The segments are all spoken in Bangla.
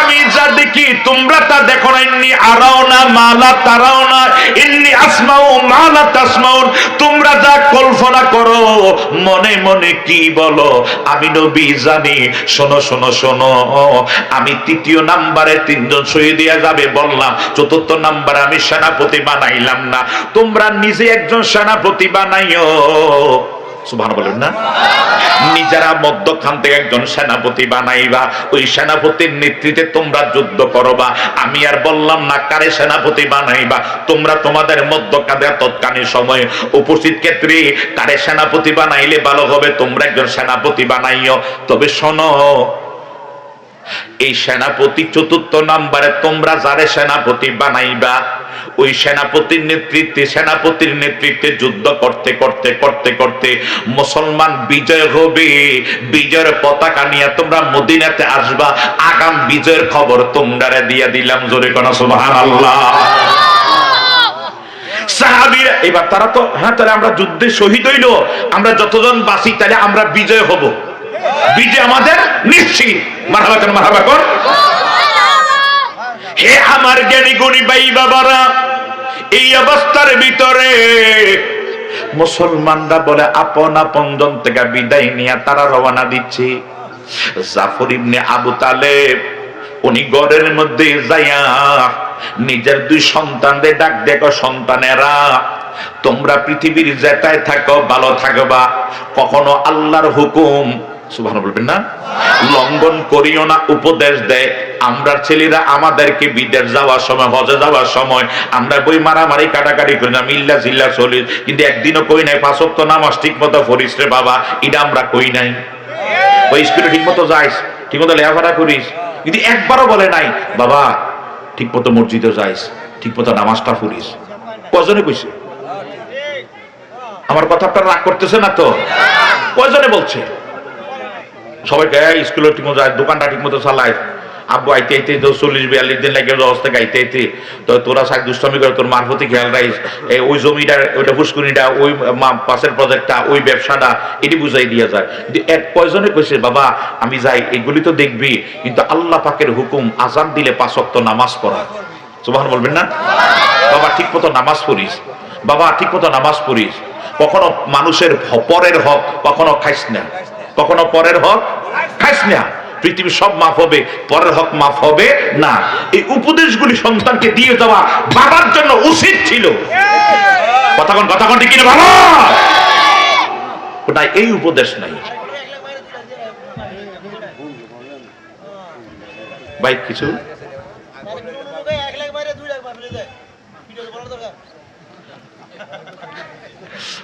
আমি যা দেখি, তোমরা তা দেখো না। ইন্নি আরাও না, মালা তারাও না। আসমাও মালা তাসমাউন। তোমরা যা কল্পনা করো, মনে মনে কি বলো? আমি নবী জানি। শোনো শোনো শোনো। আমি তৃতীয় নাম্বারে তিনজন শহীদ দিয়া যাবে বললাম। চতুর্থ নাম্বারে আমি সেনাপতি বানাইলাম না। তোমরা নিজে একজন সেনাপতি বানাইও। নিজেরা মধ্যখান থেকে একজন সেনাপতি বানাইবা, ওই সেনাপতির নেতৃত্বে তোমরা যুদ্ধ করবা। আমি আর বললাম না কারে সেনাপতি বানাইবা, তোমরা তোমাদের তৎকালীন সময়ে উপস্থিত ক্ষেত্রে কারে সেনাপতি বানাইলে ভালো হবে, তোমরা একজন সেনাপতি বানাইও। তবে শোনো, এই সেনাপতি চতুর্থ নাম্বারে তোমরা যারে সেনাপতি বানাইবা ওই সেনাপতির নেতৃত্বে সেনাপতির নেতৃত্বে যুদ্ধ করতে করতে করতে করতে মুসলমান বিজয় হবে। বিজয়ের পতাকা নিয়ে তোমরা মদিনাতে আসবা। আগাম বিজয়ের খবর তোমরা দিয়া দিলাম জোরে কোন সুবহানাল্লাহ। সাহাবীরা, এবার তারা তো হ্যাঁ তাহলে আমরা যুদ্ধে শহীদ হইল। আমরা যতজন বাসি তাহলে আমরা বিজয় হব। বিজয় আমাদের নিশ্চিত। মারহাবা কর মারহাবা হে আমার জ্ঞানী ভাই বাবারা এই অবস্থার ভিতরে মুসলমানরা বলে, আপন আপন জন থেকে বিদায় নিয়ে তারা রওনা দিচ্ছে। জাফর ইবনে আবু তালেব, উনি ঘরের মধ্যে যাইয়া নিজের দুই সন্তানদের ডাক দেখো, সন্তানেরা, তোমরা পৃথিবীর যেটায় থাকো, ভালো থাকবা। কখনো আল্লাহর হুকুম সুবহান বলবেন না? লঙ্ঘন করিও না, উপদেশ দেয়। আমরা ছেলেরা আমাদেরকে বিদেশ যাওয়ার সময়, হজে যাওয়ার সময় আমরা বই মারামারি কাটাকাটি করি না, মিল্লা জিল্লা চলি কিন্তু একদিনও কই নাই পাঁচক তো নামাজ ঠিক মতো ফরিস রে বাবা, এটা আমরা কই নাই। ওই স্কুলে ঠিক মতো যাইস ঠিক মতো লেখাপড়া করিস, কিন্তু একবারও বলে নাই, বাবা ঠিক মতো মসজিদে যাইস ঠিক মতো নামাজটা পড়িস। কজনে কইছে? আমার কথা আপনারা রাগ করতেছে না তো? কয়জনে বলছে? সবাইকে এই স্কুলে ঠিক মতো, দোকানটা ঠিক মতো চালায়। আব্বু আইতে আইতে তো চল্লিশ, বিয়াল্লিশ দিন লাগে দশ থেকে আইতে আইতে। তো তোরা সাক দুষ্টমি করে, তোর মারফতি খেয়াল রাখিস। ওই জমিটা, ওইটা ফুসকুনিটা, ওই পাশের প্রজেক্টটা ওই ব্যবসাটা, এটি বুঝাই দিয়ে যায়। কিন্তু এক কয়জনে কইছে, বাবা, আমি যাই, এগুলি তো দেখবি, কিন্তু আল্লাহ পাকের হুকুম আজান দিলে পাঁচক্ত নামাজ পড়া। সুবাহ বলবেন না? বাবা, ঠিক মতো নামাজ পড়িস। বাবা, ঠিক মতো নামাজ পড়িস। কখনো মানুষের পরের হক, কখনো খাইস না। কখনো পরের হক খাইস না পৃথিবীর সব মাফ হবে, পরের হক মাফ হবে না। এই উপদেশগুলি সন্তানকে দিয়ে দেওয়া বাবার জন্য উচিত ছিল। কথা কোন কথা কোন, ঠিক বাবা? ওটা এই উপদেশ নাই। ভাই, কিছু?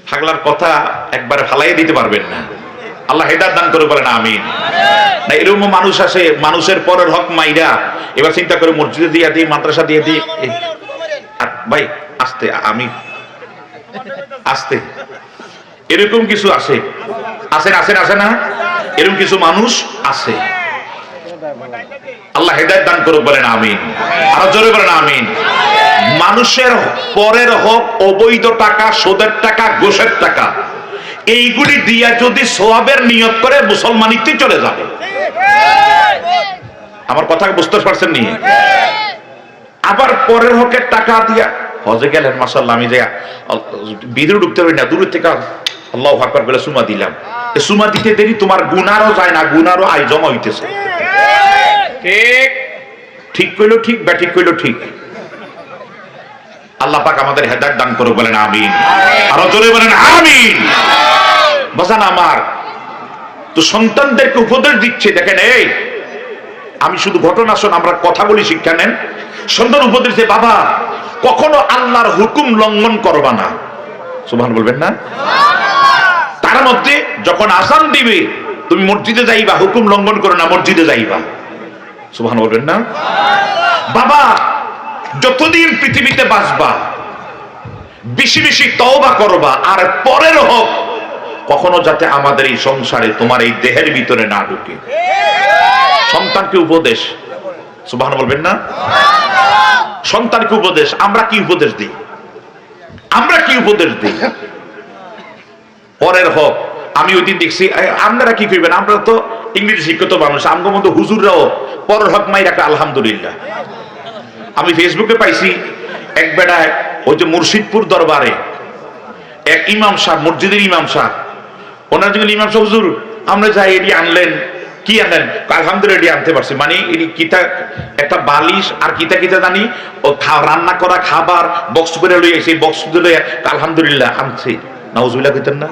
ফাগলার কথা একবারে ফালাই দিতে পারবেন না। আল্লাহ হেদার দান করে বলেন, আমিন। না, এরকম মানুষ আসে, মানুষের পরের হক মাইরা, এবার চিন্তা করে মসজিদে দিয়ে দিই, মাদ্রাসা দিয়ে দিই ভাই, আসতে, আমি, আসতে। এরকম কিছু আছে আসেন আসেন আসে না এরকম কিছু মানুষ আছে আল্লাহ হেদায়ত দান করুক, বলেন, আমিন। আরও জোরে বলেন, আমিন। মানুষের পরের হক অবৈধ টাকা, সোদের টাকা, ঘোষের টাকা। এইগুলি দিয়া যদি সোয়াবের নিয়ত করে মুসলমানিতে চলে যাবে। আমার কথা বুঝতে পারছেন নি? আবার পরের হকের টাকা দিয়া হজে গেলেন মাসাল্লাহ আমি যে বিদুর ঢুকতে পারি না দূরের থেকে আল্লাহ আকবার বলে সুমা দিলাম। সুমা দিতে দেরি তোমার গুনারও যায় না গুনারও আয় জমা হইতেছে। ঠিক। ঠিক কইলো ঠিক বা ঠিক কইলো ঠিক। আল্লাহ পাক আমাদের হেদায়েত দান করুক, বলেন আমিন। আরও জোরে বলেন আমিন। বাজান আমার, তো সন্তানদেরকে উপদেশ দিচ্ছে, দেখেন এই, আমি শুধু ঘটনা শোন, আমরা কথা বলি, শিক্ষা নেন। সন্তান উপদেশ দিচ্ছে বাবা, কখনো আল্লাহর হুকুম লঙ্ঘন করবা না। সুবহান বলবেন না? তার মধ্যে যখন আসান দিবে, তুমি মসজিদে যাইবা, হুকুম লঙ্ঘন করো না, মসজিদে যাইবা। সুবহান বলবেন না? বাবা যতদিন পৃথিবীতে বাঁচবা, বেশি বেশি তওবা করবা, আর পরের হোক, কখনো যাতে আমাদের এই সংসারে তোমার এই দেহের ভিতরে না ঢুকে। সন্তানকে উপদেশ। সুবহান বলবেন না? সন্তানকে উপদেশ। আমরা কি উপদেশ দিই? আমরা কি উপদেশ দিই? পরের হক, আমি ওই দিন দেখছি আপনারা কি করবেন আমরা তো ইংরেজি শিক্ষিত মানুষ, আমগো মতো হুজুররাও পরের হক মাই রাখে আলহামদুলিল্লাহ। আমি ফেসবুকে পাইছি, এক বেড়ায় ওই যে মুর্শিদপুর দরবারে, এক ইমাম সাহেব মসজিদের ইমাম সাহেব ওনার যখন ইমাম সাহেব হুজুর, আমরা যাই এটি আনলেন, কি আনলেন? আলহামদুলিল্লাহ, এটি আনতে পারছি। মানে এটি কিতা, একটা বালিশ আর কিতা কিতা জানি, ও রান্না করা খাবার বক্স করে লই সেই বক্স দিলে আলহামদুলিল্লাহ, আনছি। নাউজুবিল্লাহ কইতেন না?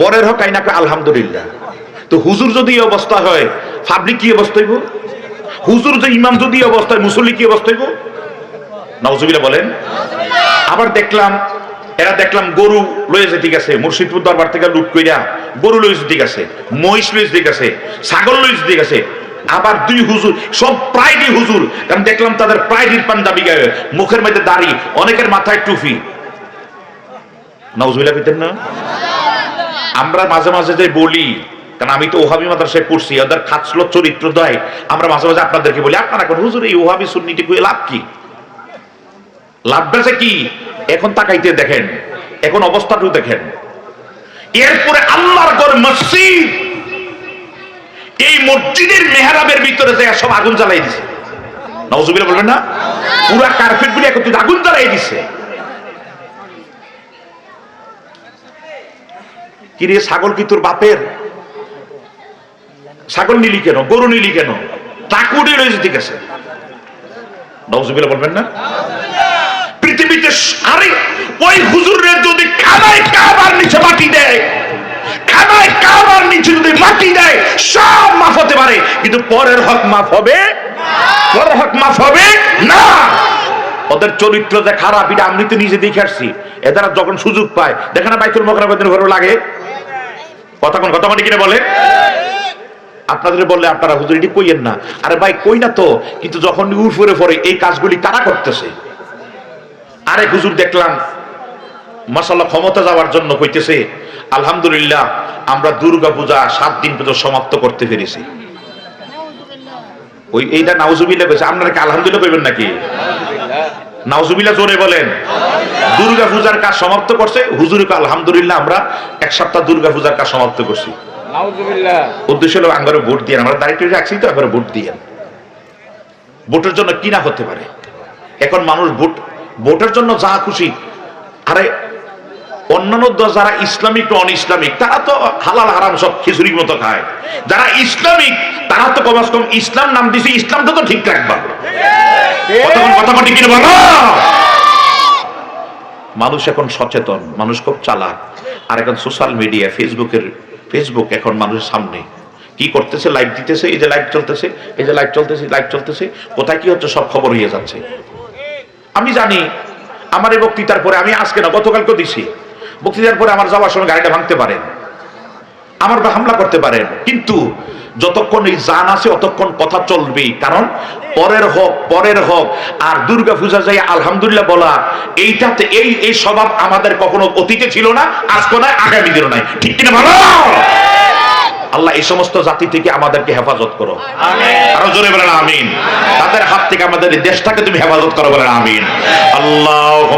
পরের হক আইনাকে আলহামদুলিল্লাহ। তো হুজুর যদি এই অবস্থা হয়, পাবলিক কি অবস্থা হইব? হুজুর যে ইমাম যদি এই অবস্থা মুসল্লি কি অবস্থায় হইব নাউজুবিল্লাহ বলেন। আবার দেখলাম এরা দেখলাম গরু লয়েছে ঠিক আছে মুর্শিদপুর দরবার থেকে লুট কইরা গরু লয়েছে ঠিক আছে মহিষ লয়েছে ঠিক আছে ছাগল লয়েছে ঠিক আছে। আবার দুই হুজুর সব প্রাইডি হুজুর কারণ দেখলাম তাদের প্রাইডির পাঞ্জাবি গায়ে মুখের মধ্যে দাড়ি অনেকের মাথায় টুপি। নাউজুবিল্লাহ কইতেন না? আমরা মাঝে মাঝে যে বলি কারণ আমি তো ওহাবি মাদ্রাসায় পড়ছি, ওদের খাচ্ছিল চরিত্র দেয়। আমরা মাঝে মাঝে আপনাদেরকে বলি, আপনারা কোন, হুজুর, এই ওহাবি সুন্নিটি কই, লাভ কি? লাভ বেছে কি? এখন তাকাইতে দেখেন, এখন অবস্থাটু দেখেন। এরপরে আল্লাহর ঘর মসজিদ, এই মসজিদের মেহরাবের ভিতরে যে সব আগুন জ্বালাই দিছে। নওজুবিল্লাহ বলবেন না? পুরা কার্পেট গুলি একত্রিত আগুন জ্বালাই দিছে। কিরে, ছাগল কি তোর বাপের? ছাগল নিলি কেন? গরু নিলি কেন? টাকুডে রয়েছে, ঠিক আছে। বলবেন না? পৃথিবীতে আরে ওই হুজুরের যদি খানায় কাবার নিচে মাটি দেয় খানায় কাবার নিচে যদি মাটি দেয়, সব মাফ হতে পারে। কিন্তু পরের হক মাফ হবে? পরের হক মাফ হবে? না! ওদের চরিত্র যে খারাপ, এটা আমি তো নিজে দেখে আসছি। এদের যখন সুযোগ পায় দেখে না বাইতুল মোকারবেদের ঘরে লাগে? কথা কোন, কথা মানে কিনা বলে? আপনাদের বললে আপনারা হুজুর, এটি কইয়েন না। আরে ভাই, কই না তো? কিন্তু যখন উপরে পড়ে, এই কাজগুলি কারা করতেছে? আরেক হুজুর, দেখলাম মাসাল্লাহ ক্ষমতা যাওয়ার জন্য কইতেছে, আলহামদুলিল্লাহ, আমরা দুর্গা পূজা সাত দিন পর্যন্ত সমাপ্ত করতে পেরেছি। ওই এইটা নাউজুবিল্লাহ কইছে, আপনারা কি আলহামদুলিল্লাহ কইবেন নাকি? নাউজুবিল্লাহ জোরে বলেন। দুর্গা পূজার কাজ সমাপ্ত করছে, হুজুরকে আলহামদুলিল্লাহ আমরা এক সপ্তাহ দুর্গা পূজার কাজ সমাপ্ত করছি। উদ্দেশ্য হলো আঙ্গারে ভোট দিয়ে আমরা দায়িত্ব রাখছি তো একবারে ভোট দিয়ে ভোটের জন্য কি না হতে পারে? এখন মানুষ ভোট, ভোটের জন্য যা খুশি, আরে অন্যান্য যারা ইসলামিক অন ইসলামিক তারা তো হালাল, হারাম সব খিচুড়ির মতো খায়। যারা ইসলামিক, তারা তো কমাস কম ইসলাম নাম দিছে, ইসলামটা তো ঠিক রাখবা। মানুষ এখন সচেতন, মানুষ খুব চালাক। আর এখন সোশ্যাল মিডিয়া ফেসবুকের ফেসবুক এখন মানুষের সামনে। কি করতেছে? লাইভ দিতেছে? এই যে লাইভ চলতেছে, এই যে লাইভ চলতেছে লাইভ চলতেছে, কোথায় কি হচ্ছে সব খবর হয়ে যাচ্ছে। আমি জানি, আমার এই বক্তৃতার পরে আমি আজকে না গতকালকে দিছি। বক্তৃতার পরে আমার যাওয়ার সময় গাড়িটা ভাঙতে পারেন। আমার উপর হামলা করতে পারেন কিন্তু যতক্ষণ এই জান আছে অতক্ষণ কথা চলবেই। কারণ পরের হক পরের হক আর দুর্গা পূজা যাই আলহামদুলিল্লাহ বলা এইটাতে এই এই স্বভাব আমাদের কখনো অতীতে ছিল না আজকে নয় আগামী দিনও নাই। ঠিক কিনা ভালো আল্লাহ এই সমস্ত জাতি থেকে আমাদেরকে হেফাজত করো। আরও জোরে বলেন আমিন। তাদের হাত থেকে আমাদের এই দেশটাকে তুমি হেফাজত করো বলেন আমিন। আল্লাহ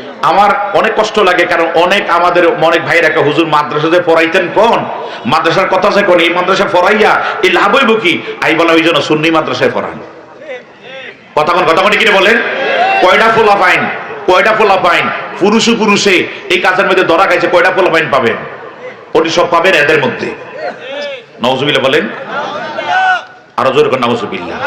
আমার অনেক কষ্ট লাগে, কারণ অনেক আমাদের অনেক একটা হুজুর মাদ্রাসাতে পড়াইতেন কোন? মাদ্রাসার কথা আছে কোন? এই মাদ্রাসা পড়াইয়া এই লাভ হইব কি? আই বলা ওই জন্য সুন্নি মাদ্রাসায় পড়ান। কথা কোন কথা কোন কিনে বলেন? কয়টা ফোলা পাইন? কয়টা ফোলা পাইন? পুরুষে পুরুষে, এই কাজের মধ্যে ধরা গেছে কয়টা ফোলা পাইন পাবেন? ওটি সব পাবেন এদের মধ্যে। নওজুবিল্লাহ বলেন? আরও জোর করে নওজুবিল্লাহ।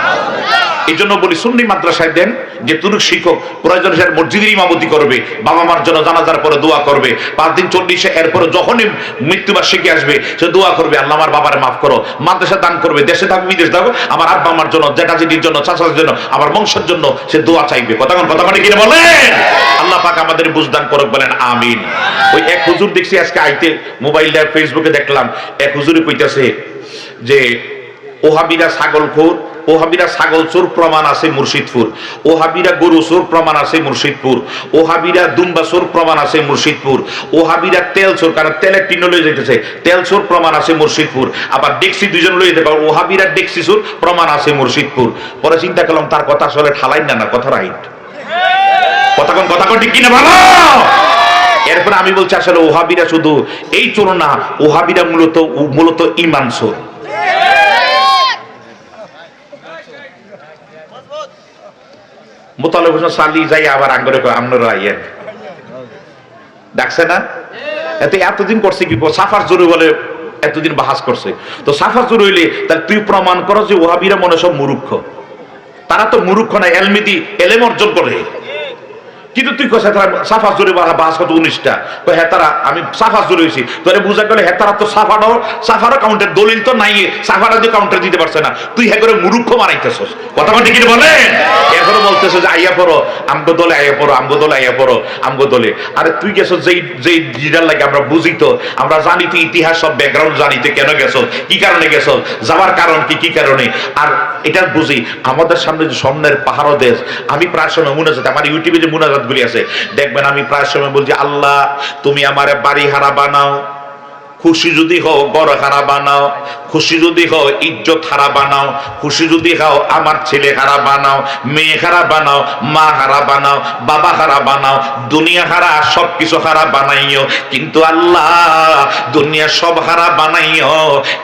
এই জন্য বলি, সুন্নি মাদ্রাসায় দেন যে তুরুক শিক্ষক প্রয়োজন সে মসজিদের ইমামতি করবে বাবা মার জন্য জানাজার পরে দোয়া করবে, পাঁচ দিন চল্লিশে এরপরে যখনই মৃত্যুবার্ষিকী আসবে, সে দোয়া করবে, আল্লাহ আমার বাবার মাফ করো, মাদ্রাসা দান করবে, দেশে থাকবে বিদেশ থাকবে আমার আব্বা আমার জন্য জ্যাঠাজিটির জন্য, চাচার জন্য, আমার বংশের জন্য সে দোয়া চাইবে। কথা কথা মানে কিনে বলেন? আল্লাহ পাক আমাদের বুঝদান করুক, বলেন, আমিন। ওই এক হুজুর দেখছি আজকে আইতে, মোবাইল ফেসবুকে দেখলাম, এক হুজুরে কইতাছে যে, ওহাবিরা ছাগল খোর ওহাবিরা ছাগল চোর প্রমাণ আছে মুর্শিদপুর। ওহাবিরা গরু চোর প্রমাণ আছে মুর্শিদপুর। ওহাবিরা দুম্বা চোর প্রমাণ আছে মুর্শিদপুর। ওহাবিরা তেল চোর, কারণ তেলের টিন লয়ে যেতেছে তেল চোর প্রমাণ আছে মুর্শিদপুর। আবার ডেক্সি দুজন লয়ে যেতে ওহাবিরা ডেক্সি চোর প্রমাণ আছে মুর্শিদপুর। পরে চিন্তা করলাম, তার কথা আসলে ঠালাই না না, কথা রাইট। কথা কোন কথা কোন, ঠিক কিনা ভালো? এরপরে আমি বলছি আসলে ওহাবিরা শুধু এই চোর না, ওহাবিরা মূলত মূলত ইমান চোর। মোতালেব হোসেন সালি যাই আবার আঙ্গরে কয় আপনারা আইয়েন ডাকছে না? এতে এতদিন করছে কি? সাফার জোরে বলে এতদিন বাহাস করছে। তো সাফার জোরে হইলে তাহলে তুই প্রমাণ করো যে ওহাবিরা মনে সব মুরুক্ষ তারা তো মুরুক্ষ না, এলমিদি, এলেম অর্জন করে। কিন্তু তুই কষা তারা সাফা জুড়ে বাস কত উনিশটা? তো হ্যাঁ তারা, আমি সাফা জুড়ে হয়েছি। তোরে বুঝা গেলে হ্যাঁ তারা তো সাফারও সাফারও কাউন্টার দলিল তো নাই সাফারা দিয়ে কাউন্টার দিতে পারছে না। তুই হ্যাঁ করে মুরুক্ষ মারাইতেছস কথা কথা কি বলেন এরপরে বলতেছে যে, আইয়া পড়ো, আমগো দলে আইয়া পড়ো, আমগো দলে আইয়া পড়ো, আমগো দলে। আরে তুই গেছো যেই যেই জিরার লাগে আমরা বুঝি তো, আমরা জানি তুই ইতিহাস সব ব্যাকগ্রাউন্ড জানি তুই কেন গেছো কি কারণে গেছো যাওয়ার কারণ কি কি কারণে? আর এটা বুঝি, আমাদের সামনে যে স্বর্ণের পাহাড় দেশ, আমি প্রায় সময় মুনাজাত, আমার ইউটিউবে যে মুনাজাত আছে। দেখবেন আমি প্রায় সময় বলছি আল্লাহ তুমি আমার বাড়ি হারা বানাও। খুশি যদি হও বড় হারা বানাও, খুশি যদি হও ইজ্জত হারা বানাও, খুশি যদি হও আমার ছেলে হারা বানাও, মেয়ে হারা বানাও, মা হারা বানাও, বাবা হারা বানাও, দুনিয়া হারা সব কিছু হারা বানাইও, কিন্তু আল্লাহ দুনিয়া সব হারা বানাইও,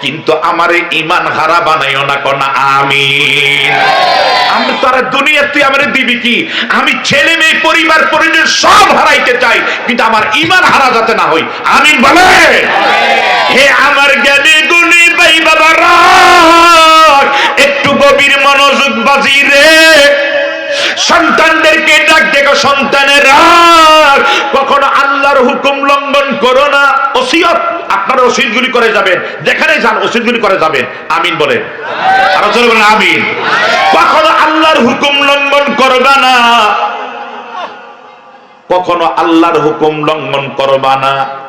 কিন্তু আমার ইমান হারা বানাইও না কোনা, আমিন। আমি তো আর দুনিয়া তুই আমার দিবি কি? আমি ছেলে মেয়ে পরিবার পরিজন সব হারাইতে চাই, কিন্তু আমার ইমান হারা যাতে না হই আমিন বলে হে আমার জ্ঞানী গুণী বাবা রাগ। একটু গভীর মনোযোগ বাজি রে। সন্তানদেরকে ডাক দেখো, সন্তানের কখনো আল্লাহর হুকুম লঙ্ঘন করো না। ওসিয়ত, আপনারা ওসিয়তগুলি করে যাবেন। যেখানে যান, ওসিয়তগুলি করে যাবেন। আমিন বলেন, আমিন। কখনো আল্লাহর হুকুম লঙ্ঘন করবে না। কখনো আল্লাহর হুকুম লঙ্ঘন করবা না।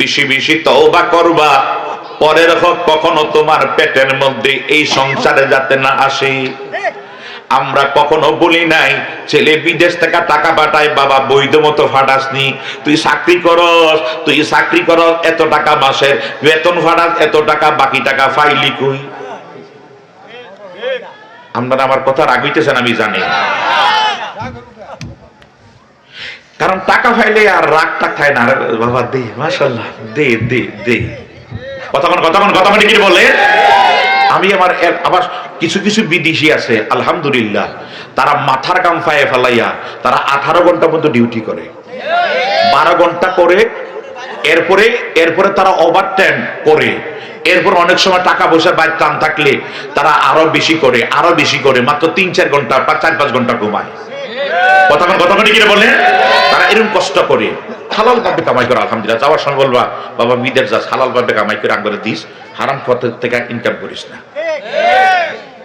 বেশি বেশি তওবা করবা। পরের হক কখনো তোমার পেটের মধ্যে এই সংসারে যাতে না আসে। আমরা কখনো বলি নাই, ছেলে বিদেশ থেকে টাকা পাঠায়, বাবা বৈধ মতো ফাটাসনি। তুই চাকরি করস, তুই চাকরি করস, এত টাকা মাসের বেতন ফাটাস, এত টাকা, বাকি টাকা ফাইলি কই? আপনারা আমার কথা রাগইতেছেন আমি জানি। কারণ টাকা ফাইলে আর রাগটা খায় না। বাবা, দে মাশাল্লাহ দে দে দে। কতক্ষণ কতক্ষণ কতক্ষণ কি বলে? আমি আমার আবার কিছু কিছু বিদেশি আছে, আলহামদুলিল্লাহ। তারা মাথার কাম ফায়ে ফেলাইয়া, তারা আঠারো ঘণ্টা মতো ডিউটি করে। বারো ঘণ্টা করে, এরপরে এরপরে তারা ওভার টাইম করে। এরপর অনেক সময় টাকা পয়সার বাইর টান থাকলে তারা আরও বেশি করে, আরও বেশি করে, মাত্র তিন, চার ঘণ্টা বা চার, পাঁচ ঘণ্টা ঘুমায়। কতক্ষণ কতক্ষণ কি বলে তারা এরকম কষ্ট করে হালাল ভাবে কামাই করে, আলহামদুলিল্লাহ। যাওয়ার সময় বলবা, বাবা যাস হালাল ভাবে কামাই করে আঙ্গরে দিস, হারাম থেকে ইনকাম করিস না।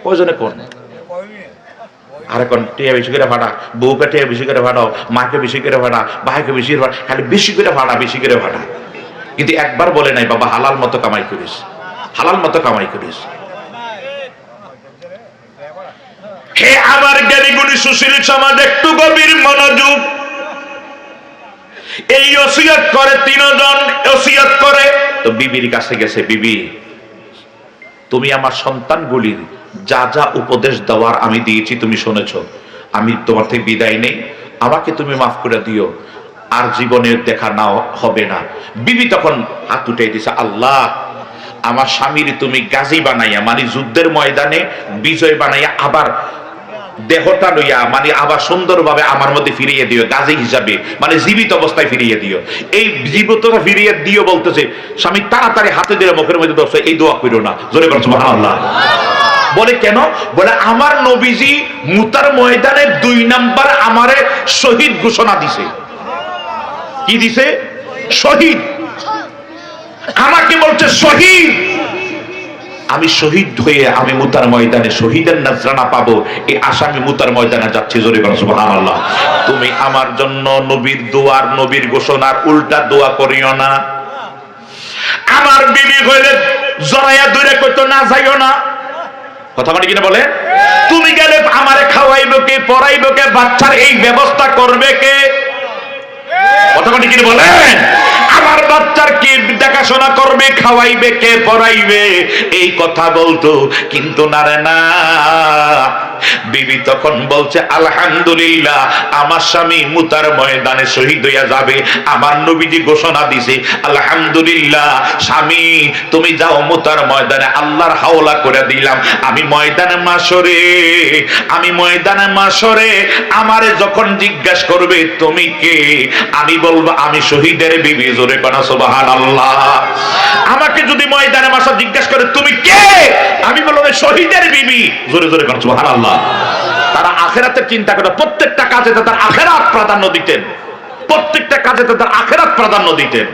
প্রয়োজনে কোন? আর এখন টিয়া বেশি করে ভাড়া, বউকে টিয়া বেশি করে ভাড়াও, মাকে বেশি করে ভাড়া, ভাইকে বেশি করে ভাড়া, খালি বেশি করে ভাড়া, বেশি করে ভাড়া। কিন্তু একবার বলে নাই, বাবা, হালাল মতো কামাই করিস, হালাল মতো কামাই করিস। হে আমার জ্ঞানী গুণী সুশীল সমাজ, একটু গভীর মনোযোগ। এই ওসিয়ত করে তিনজন, ওসিয়ত করে। তো বিবির কাছে গেছে, বিবি, তুমি আমার সন্তানগুলির যা যা উপদেশ দেওয়ার আমি দিয়েছি, তুমি শুনেছ। আমি তোমার থেকে বিদায় নেই। আমাকে তুমি মাফ করে দিও। আর জীবনের দেখা না হবে না। বিবি তখন হাত উঠে দিছে, আল্লাহ, আমার স্বামীর তুমি গাজী বানাইয়া মানে যুদ্ধের ময়দানে বিজয় বানাইয়া আবার দেহটা লইয়া মানে আবার সুন্দরভাবে আমার মধ্যে ফিরিয়ে দিও, গাজী হিসাবে মানে জীবিত অবস্থায় ফিরিয়ে দিও। এই জীবিতটা ফিরিয়ে দিও বলতেছে, স্বামী, তাড়াতাড়ি হাতে দিলে মুখের মধ্যে দর্শ এই দোয়া করিও না। জোরে বলছো আল্লাহ বলে কেন? বলে, আমার নবীজি মুতার ময়দানে দুই নাম্বার আমারে শহীদ ঘোষণা দিছে। কি দিছে? শহীদ। আমাকে বলছে, শহীদ। আমি শহীদ হয়ে আমি মুতার ময়দানে শহীদের নাজরানা পাবো। এই আসামি মুতার ময়দানে যাচ্ছি, জোরে বলো তুমি আমার জন্য নবীর দোয়ার, নবীর ঘোষণার উল্টা দোয়া করিও না। আমার বিবি হইলে জড়াইয়া দূরে কইতো না, যাইও না। কথা মানে কিনা বলে? তুমি গেলে আমারে খাওয়াইবে কে, পড়াইবে কে, বাচ্চার এই ব্যবস্থা করবে কে? কথা মানে কিনা বলেন আমার বাচ্চার কে দেখাশোনা করবে খাওয়াইবে কে পড়াইবে? এই কথা বলতো কিন্তু না না। বিবি তখন বলছে, আলহামদুলিল্লাহ, আমার স্বামী মুতার ময়দানে শহীদ হইয়া যাবে। আমার নবীজি ঘোষণা দিছে, আলহামদুলিল্লাহ, স্বামী, তুমি যাও মুতার ময়দানে। আল্লাহর হাওলা করে দিলাম। আমি ময়দানে মাসরে, আমি ময়দানে মাসরে, আমারে যখন জিজ্ঞেস করবে, তুমি কে? আমি বলব, আমি শহীদের বিবি। জোরে কোনা সুবাহান আল্লাহ আমাকে যদি ময়দানে মাসা জিজ্ঞেস করে, তুমি কে? আমি বলব শহীদের বিবি। জোরে জোরে কোনা সুবাহান আল্লাহ তারা আখেরাতের চিন্তা করে, প্রত্যেকটা কাজে তাদের আখেরাত প্রাধান্য দিতেন। প্রত্যেকটা কাজে তাদের আখেরাত প্রাধান্য দিতেন।